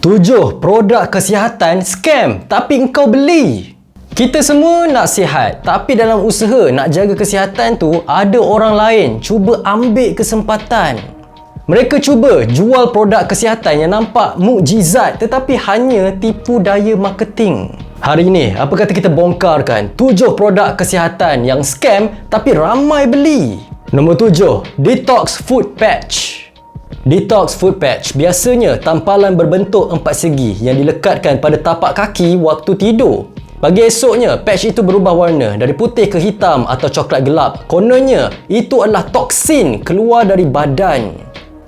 Tujuh produk kesihatan scam tapi engkau beli. Kita semua nak sihat tapi dalam usaha nak jaga kesihatan tu ada orang lain cuba ambil kesempatan. Mereka cuba jual produk kesihatan yang nampak mukjizat tetapi hanya tipu daya marketing. Hari ini, apa kata kita bongkarkan tujuh produk kesihatan yang scam tapi ramai beli. Nombor tujuh, Detox Food Patch. Detox Food Patch biasanya tampalan berbentuk empat segi yang dilekatkan pada tapak kaki waktu tidur. Pagi esoknya, patch itu berubah warna dari putih ke hitam atau coklat gelap. Kononnya, itu adalah toksin keluar dari badan.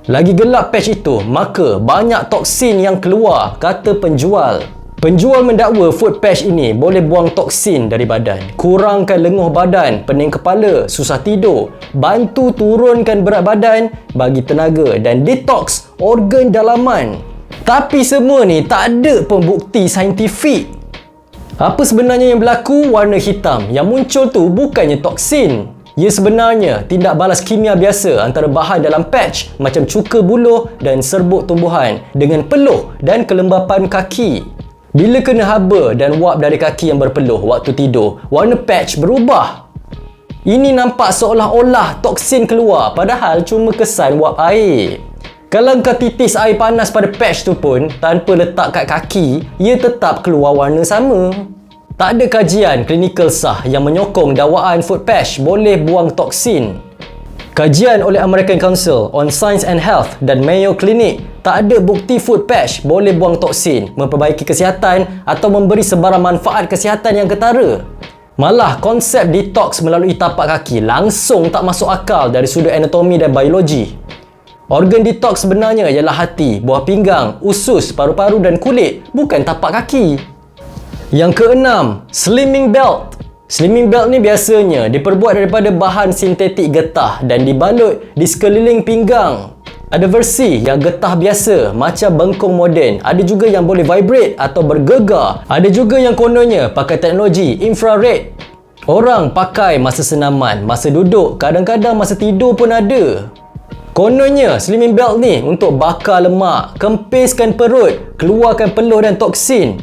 Lagi gelap patch itu, maka banyak toksin yang keluar, kata penjual. Penjual mendakwa food patch ini boleh buang toksin dari badan, kurangkan lenguh badan, pening kepala, susah tidur, bantu turunkan berat badan, bagi tenaga dan detox organ dalaman. Tapi semua ni tak ada pembukti saintifik apa sebenarnya yang berlaku warna hitam? Yang muncul tu bukannya toksin. Ia sebenarnya tindak balas kimia biasa antara bahan dalam patch macam cuka buluh dan serbuk tumbuhan dengan peluh dan kelembapan kaki. Bila kena haba dan wap dari kaki yang berpeluh waktu tidur, warna patch berubah. Ini nampak seolah-olah toksin keluar padahal cuma kesan wap air. Kalau kau titis air panas pada patch tu pun tanpa letak kat kaki, ia tetap keluar warna sama. Tak ada kajian klinikal sah yang menyokong dakwaan food patch boleh buang toksin. Kajian oleh American Council on Science and Health dan Mayo Clinic tak ada bukti food patch boleh buang toksin, memperbaiki kesihatan atau memberi sebarang manfaat kesihatan yang ketara. Malah konsep detox melalui tapak kaki langsung tak masuk akal dari sudut anatomi dan biologi. Organ detox sebenarnya ialah hati, buah pinggang, usus, paru-paru dan kulit, bukan tapak kaki. Yang keenam, slimming belt. Slimming belt ni biasanya diperbuat daripada bahan sintetik getah dan dibalut di sekeliling pinggang. Ada versi yang getah biasa macam bengkong moden. Ada juga yang boleh vibrate atau bergegar. Ada juga yang kononnya pakai teknologi infrared. Orang pakai masa senaman, masa duduk, kadang-kadang masa tidur pun ada. Kononnya slimming belt ni untuk bakar lemak, kempiskan perut, keluarkan peluh dan toksin.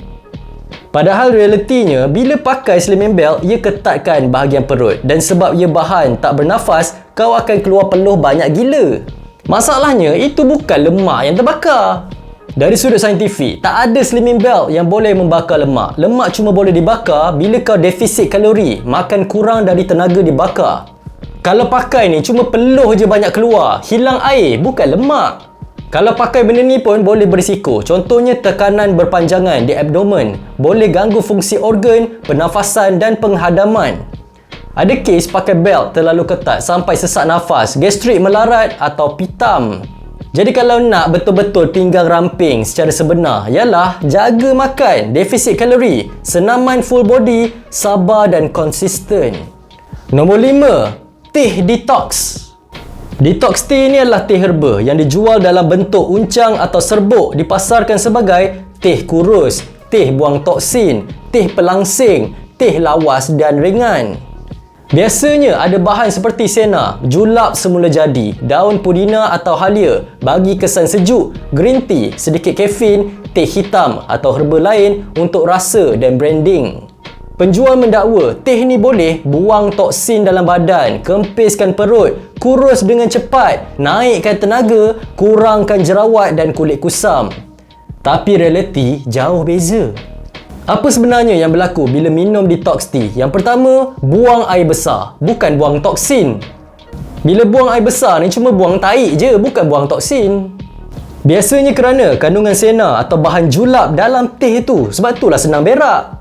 Padahal realitinya, bila pakai slimming belt, ia ketatkan bahagian perut dan sebab ia bahan tak bernafas, kau akan keluar peluh banyak gila. Masalahnya, itu bukan lemak yang terbakar. Dari sudut saintifik, tak ada slimming belt yang boleh membakar lemak. Lemak cuma boleh dibakar bila kau defisit kalori, makan kurang dari tenaga dibakar. Kalau pakai ni cuma peluh je banyak keluar, hilang air, bukan lemak. Kalau pakai benda ni pun boleh berisiko. Contohnya tekanan berpanjangan di abdomen, boleh ganggu fungsi organ, pernafasan dan penghadaman. Ada kes pakai belt terlalu ketat sampai sesak nafas, gastrik melarat atau pitam. Jadi kalau nak betul-betul pinggang ramping secara sebenar, ialah jaga makan, defisit kalori, senaman full body, sabar dan konsisten. Nombor 5, Teh detox. Detox tea ni adalah teh herba yang dijual dalam bentuk uncang atau serbuk dipasarkan sebagai teh kurus, teh buang toksin, teh pelangsing, teh lawas dan ringan. Biasanya ada bahan seperti sena, julap semula jadi, daun pudina atau halia bagi kesan sejuk, green tea, sedikit kafein, teh hitam atau herba lain untuk rasa dan branding. Penjual mendakwa teh ni boleh buang toksin dalam badan, kempiskan perut, kurus dengan cepat, naikkan tenaga, kurangkan jerawat dan kulit kusam. Tapi realiti jauh beza. Apa sebenarnya yang berlaku bila minum detox tea? Yang pertama, buang air besar, bukan buang toksin. Bila buang air besar ni cuma buang taik je, bukan buang toksin. Biasanya kerana kandungan sena atau bahan julap dalam teh itu, sebab itulah senang berak.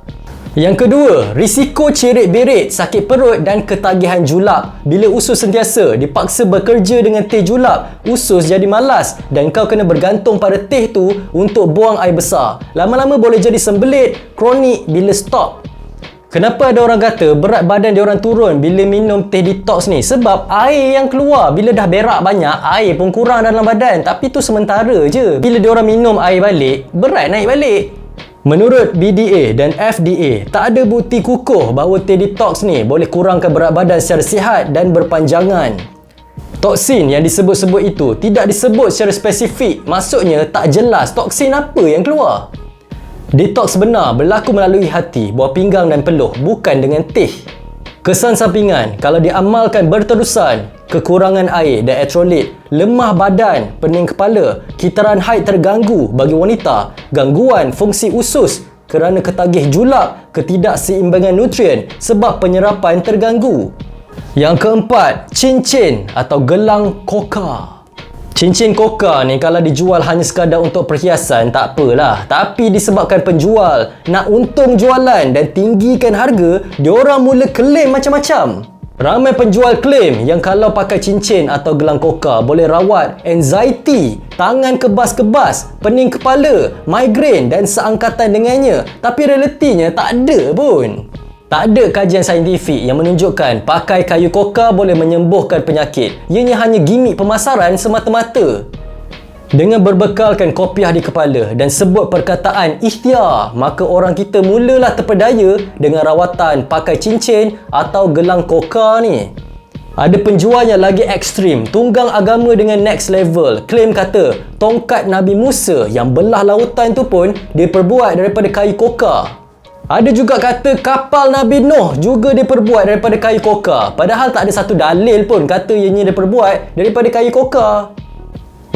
Yang kedua, risiko cerit-berit, sakit perut dan ketagihan julap. Bila usus sentiasa dipaksa bekerja dengan teh julap, usus jadi malas dan kau kena bergantung pada teh tu untuk buang air besar. Lama-lama boleh jadi sembelit, kronik bila stop. Kenapa ada orang kata berat badan dia orang turun bila minum teh detox ni? Sebab air yang keluar bila dah berak banyak, air pun kurang dalam badan. Tapi tu sementara je. Bila dia orang minum air balik, berat naik balik. Menurut BDA dan FDA, tak ada bukti kukuh bahawa teh detox ni boleh kurangkan berat badan secara sihat dan berpanjangan. Toksin yang disebut-sebut itu tidak disebut secara spesifik. Maksudnya tak jelas toksin apa yang keluar. Detox benar berlaku melalui hati, buah pinggang dan peluh, bukan dengan teh. Kesan sampingan kalau diamalkan berterusan, kekurangan air dan elektrolit, lemah badan, pening kepala, kitaran haid terganggu bagi wanita, gangguan fungsi usus kerana ketagih julak, ketidakseimbangan nutrien sebab penyerapan terganggu. Yang keempat, cincin atau gelang koka. Cincin koka ni kalau dijual hanya sekadar untuk perhiasan tak apalah. Tapi disebabkan penjual nak untung jualan dan tinggikan harga, diorang mula klaim macam-macam. Ramai penjual klaim yang kalau pakai cincin atau gelang koka boleh rawat anxiety, tangan kebas-kebas, pening kepala, migrain dan seangkatan dengannya. Tapi realitinya tak ada pun. Tak ada kajian saintifik yang menunjukkan pakai kayu koka boleh menyembuhkan penyakit. Ianya hanya gimmick pemasaran semata-mata. Dengan berbekalkan kopiah di kepala dan sebut perkataan ikhtiar, maka orang kita mulalah terpedaya dengan rawatan pakai cincin atau gelang koka ni. Ada penjual yang lagi ekstrim, tunggang agama dengan next level. Klaim kata, tongkat Nabi Musa yang belah lautan tu pun diperbuat daripada kayu koka. Ada juga kata kapal Nabi Nuh juga diperbuat daripada kayu koka. Padahal tak ada satu dalil pun kata ianya diperbuat daripada kayu koka.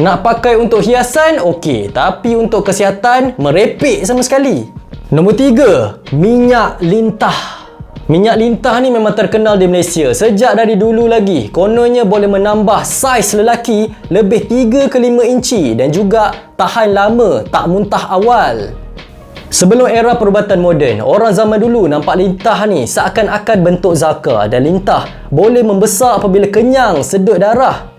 Nak pakai untuk hiasan, okey. Tapi untuk kesihatan, merepek sama sekali. Nombor tiga, minyak lintah. Minyak lintah ni memang terkenal di Malaysia sejak dari dulu lagi. Kononnya boleh menambah saiz lelaki lebih 3 ke 5 inci dan juga tahan lama, tak muntah awal. Sebelum era perubatan moden, orang zaman dulu nampak lintah ni seakan-akan bentuk zakar dan lintah boleh membesar apabila kenyang sedut darah.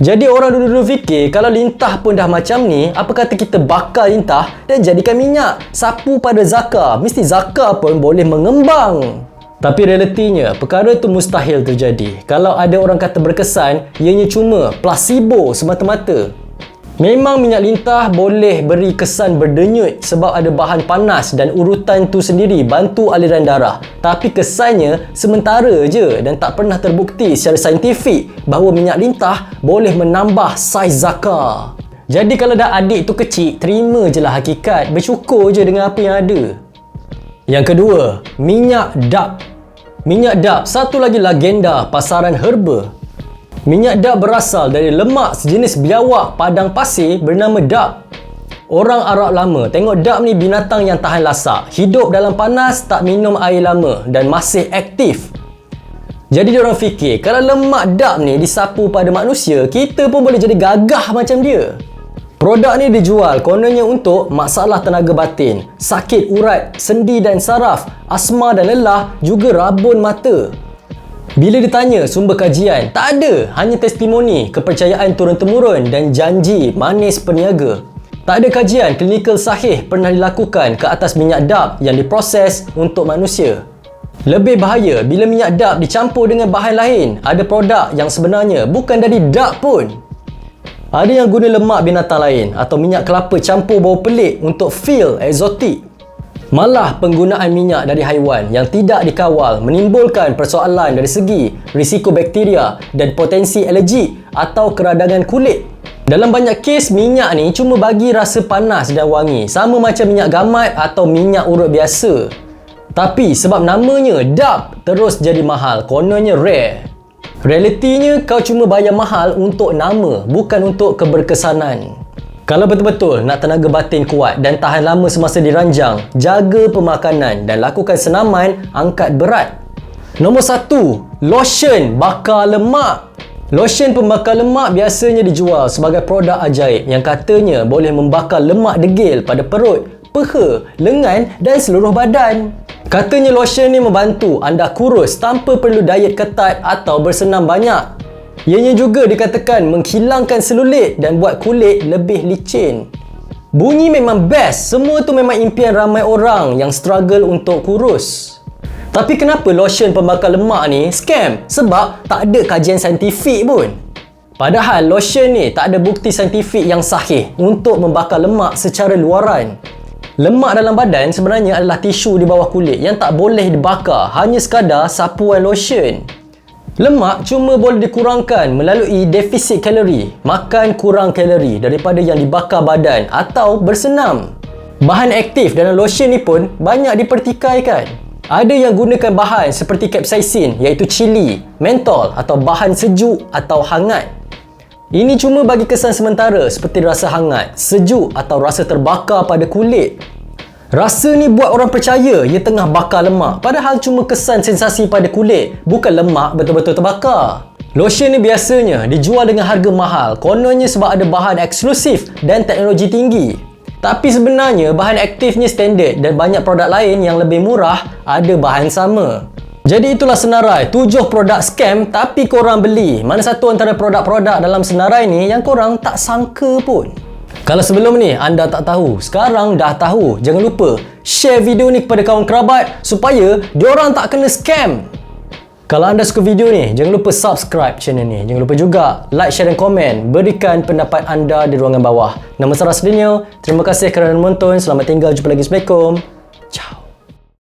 Jadi orang dulu-dulu fikir kalau lintah pun dah macam ni, apa kata kita bakar lintah dan jadikan minyak? Sapu pada zakar, mesti zakar pun boleh mengembang. Tapi realitinya, perkara tu mustahil terjadi. Kalau ada orang kata berkesan, ianya cuma placebo semata-mata. Memang minyak lintah boleh beri kesan berdenyut sebab ada bahan panas dan urutan tu sendiri bantu aliran darah. Tapi kesannya sementara je dan tak pernah terbukti secara saintifik bahawa minyak lintah boleh menambah saiz zakar. Jadi kalau dah adik tu kecil, terima je lah hakikat. Bersyukur je dengan apa yang ada. Yang kedua, minyak dap. Minyak dap, satu lagi legenda pasaran herba Minyak dap berasal dari lemak sejenis biawak padang pasir bernama dap. Orang Arab lama tengok dap ni binatang yang tahan lasak, hidup dalam panas, tak minum air lama dan masih aktif. Jadi diorang fikir kalau lemak dap ni disapu pada manusia, kita pun boleh jadi gagah macam dia. Produk ni dijual kononnya untuk masalah tenaga batin, sakit urat, sendi dan saraf, asma dan lelah, juga rabun mata. Bila ditanya sumber kajian, tak ada. Hanya testimoni, kepercayaan turun-temurun dan janji manis peniaga. Tak ada kajian klinikal sahih pernah dilakukan ke atas minyak dap yang diproses untuk manusia. Lebih bahaya bila minyak dap dicampur dengan bahan lain. Ada produk yang sebenarnya bukan dari dap pun. Ada yang guna lemak binatang lain atau minyak kelapa campur bau pelik untuk feel eksotik. Malah penggunaan minyak dari haiwan yang tidak dikawal menimbulkan persoalan dari segi risiko bakteria dan potensi alergi atau keradangan kulit. Dalam banyak kes, minyak ni cuma bagi rasa panas dan wangi sama macam minyak gamat atau minyak urut biasa. Tapi sebab namanya DAP terus jadi mahal, kononnya rare. Realitinya kau cuma bayar mahal untuk nama, bukan untuk keberkesanan. Kalau betul-betul nak tenaga batin kuat dan tahan lama semasa diranjang, jaga pemakanan dan lakukan senaman angkat berat. Nombor satu, lotion bakar lemak. Lotion pembakar lemak biasanya dijual sebagai produk ajaib yang katanya boleh membakar lemak degil pada perut, peha, lengan dan seluruh badan. Katanya lotion ni membantu anda kurus tanpa perlu diet ketat atau bersenam banyak. Ianya juga dikatakan menghilangkan selulit dan buat kulit lebih licin. Bunyi memang best, semua tu memang impian ramai orang yang struggle untuk kurus. Tapi kenapa lotion pembakar lemak ni scam? Sebab tak ada kajian saintifik pun. Padahal lotion ni tak ada bukti saintifik yang sahih untuk membakar lemak secara luaran. Lemak dalam badan sebenarnya adalah tisu di bawah kulit yang tak boleh dibakar, hanya sekadar sapuan lotion. Lemak cuma boleh dikurangkan melalui defisit kalori, makan kurang kalori daripada yang dibakar badan atau bersenam. Bahan aktif dalam lotion ni pun banyak dipertikaikan. Ada yang gunakan bahan seperti capsaicin iaitu cili, mentol atau bahan sejuk atau hangat. Ini cuma bagi kesan sementara seperti rasa hangat, sejuk atau rasa terbakar pada kulit. Rasa ni buat orang percaya ia tengah bakar lemak padahal cuma kesan sensasi pada kulit, bukan lemak betul-betul terbakar. Lotion ni biasanya dijual dengan harga mahal kononnya sebab ada bahan eksklusif dan teknologi tinggi. Tapi sebenarnya bahan aktifnya standard dan banyak produk lain yang lebih murah ada bahan sama. Jadi itulah senarai 7 produk scam tapi korang beli. Mana satu antara produk-produk dalam senarai ni yang korang tak sangka pun. Kalau sebelum ni anda tak tahu, sekarang dah tahu. Jangan lupa share video ni kepada kawan kerabat supaya diorang tak kena scam. Kalau anda suka video ni, jangan lupa subscribe channel ni. Jangan lupa juga like, share dan komen. Berikan pendapat anda di ruangan bawah. Nama Sarah Sedinyo. Terima kasih kerana menonton. Selamat tinggal. Jumpa lagi. Assalamualaikum.